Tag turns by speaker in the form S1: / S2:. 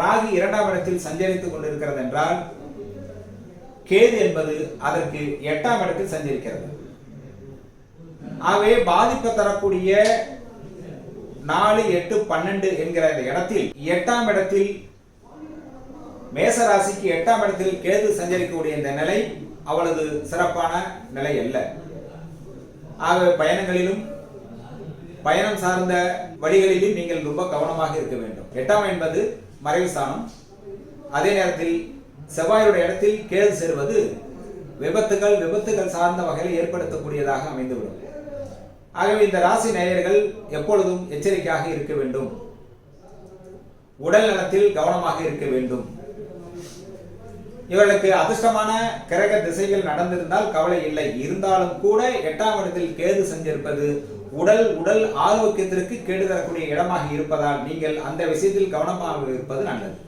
S1: ராகு இரண்டாம் இடத்தில் சஞ்சரித்துக் கொண்டிருக்கிறது என்றால் கேது என்பது அதற்கு எட்டாம் இடத்தில் சஞ்சரிக்கிறது. ஆகவே பாதிப்பு தரக்கூடிய நாலு எட்டு பன்னெண்டு என்கிற இந்த இடத்தில் எட்டாம் இடத்தில் மேசராசிக்கு எட்டாம் இடத்தில் கேது சஞ்சரிக்கக்கூடிய இந்த நிலை அவளது சிறப்பான நிலை அல்ல. ஆகவே பயணங்களிலும் பயணம் சார்ந்த வழிகளிலும் நீங்கள் ரொம்ப கவனமாக இருக்க வேண்டும். எட்டாம் என்பது மறைவு ஸ்தானம் அதே நேரத்தில் செவ்வாயுடைய இடத்தில் கேது சேருவது விபத்துகள் விபத்துகள் சார்ந்த வகையில் ஏற்படுத்தக்கூடியதாக அமைந்துவிடும். ஆகவே இந்த ராசி நேயர்கள் எப்பொழுதும் எச்சரிக்கையாக இருக்க வேண்டும். உடல் நலத்தில் கவனமாக இருக்க வேண்டும். இவர்களுக்கு அதிர்ஷ்டமான கிரக திசைகள் நடந்திருந்தால் கவலை இல்லை. இருந்தாலும் கூட எட்டாம் இடத்தில் கேது செஞ்சிருப்பது உடல் உடல் ஆரோக்கியத்திற்கு கேடு தரக்கூடிய இடமாக இருப்பதால் நீங்கள் அந்த விஷயத்தில் கவனமாக இருப்பது நல்லது.